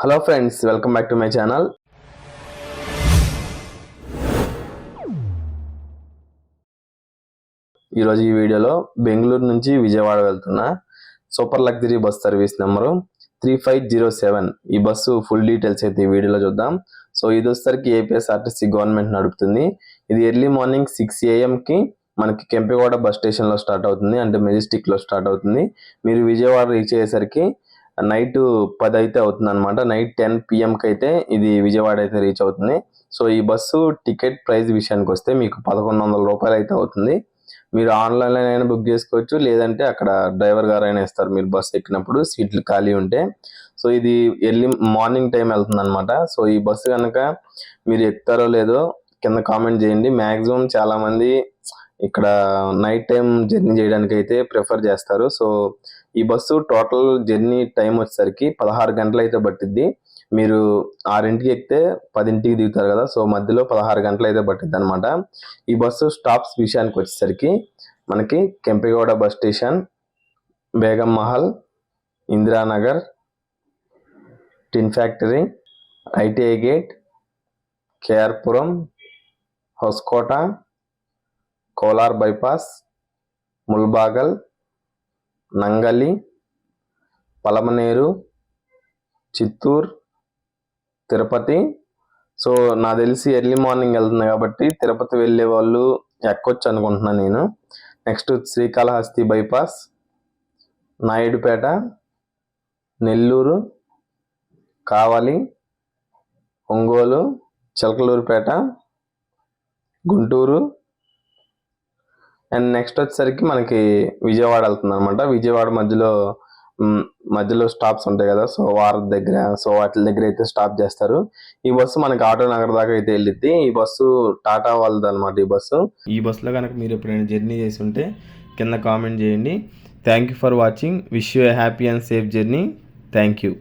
Hello friends welcome back to my channel. ఈరోజు ఈ వీడియోలో బెంగళూరు నుంచి విజయవాడ వెళ్తున్న super luxury bus service number three five zero seven. ఈ బస్సు ఫుల్ డీటెయిల్స్ అయితే ఈ వీడియోలో చూద్దాం. సో ఇది వచ్చేసరికి ఏపీఎస్ఆర్టీసీ గవర్నమెంట్ నడుపుతుంది. ఇది ఎర్లీ మార్నింగ్ సిక్స్ ఏఎంకి మనకి కెంపెగౌడ బస్ స్టేషన్లో స్టార్ట్ అవుతుంది. అంటే మెజెస్టిక్లో స్టార్ట్ అవుతుంది. మీరు విజయవాడ రీచ్ అయ్యేసరికి నైట్ పది అయితే అవుతుంది అనమాట నైట్ టెన్ పిఎంకి అయితే ఇది విజయవాడ అయితే రీచ్ అవుతుంది. సో ఈ బస్సు టికెట్ ప్రైస్ విషయానికి వస్తే మీకు పదకొండు వందల రూపాయలు అయితే అవుతుంది. మీరు ఆన్లైన్లో అయినా బుక్ చేసుకోవచ్చు. లేదంటే అక్కడ డ్రైవర్ గారు అయినా ఇస్తారు. మీరు బస్సు ఎక్కినప్పుడు సీట్లు ఖాళీ ఉంటే. సో ఇది ఎర్లీ మార్నింగ్ టైం వెళ్తుంది అనమాట సో ఈ బస్సు కనుక మీరు ఎక్కుతారో లేదో కింద కామెంట్ చేయండి. మ్యాక్సిమం చాలామంది ఇక్కడ నైట్ టైం జర్నీ చేయడానికి అయితే ప్రిఫర్ చేస్తారు. సో ఈ బస్సు టోటల్ జర్నీ టైం వచ్చేసరికి పదహారు గంటలు అయితే పట్టిద్ది. మీరు ఆరింటికి ఎక్కితే పదింటికి దిగుతారు కదా సో మధ్యలో పదహారు గంటలు అయితే పట్టిద్ది అనమాట ఈ బస్సు స్టాప్స్ విషయానికి వచ్చేసరికి మనకి Kempegowda bus station Begum Mahal Indiranagar tin factory ITI gate KR Puram Hoskote Kolar bypass Mulbagal Nangali Palamaner Chittoor Tirupati. So నా తెలిసి ఎర్లీ మార్నింగ్ వెళ్తుంది కాబట్టి తిరుపతి వెళ్ళే వాళ్ళు ఎక్కొచ్చు అనుకుంటున్నాను నేను. Next Srikalahasti bypass Naidupeta Nellore Kavali Ongole Chilakaluripet Guntur and next వచ్చేసరికి మనకి విజయవాడ వెళ్తుంది అనమాట విజయవాడ మధ్యలో మధ్యలో స్టాప్స్ ఉంటాయి కదా. సో వారి దగ్గర సో వాటి దగ్గర అయితే స్టాప్ చేస్తారు. ఈ బస్సు మనకి ఆటో నగర్ దాకా అయితే వెళ్ళిద్ది. ఈ బస్సు టాటా వాళ్ళది అనమాట ఈ బస్సు. ఈ బస్సులో కనుక మీరు ఎప్పుడైనా జర్నీ చేసి ఉంటే కింద కామెంట్ చేయండి. Thank you for watching wish you happy and safe journey thank you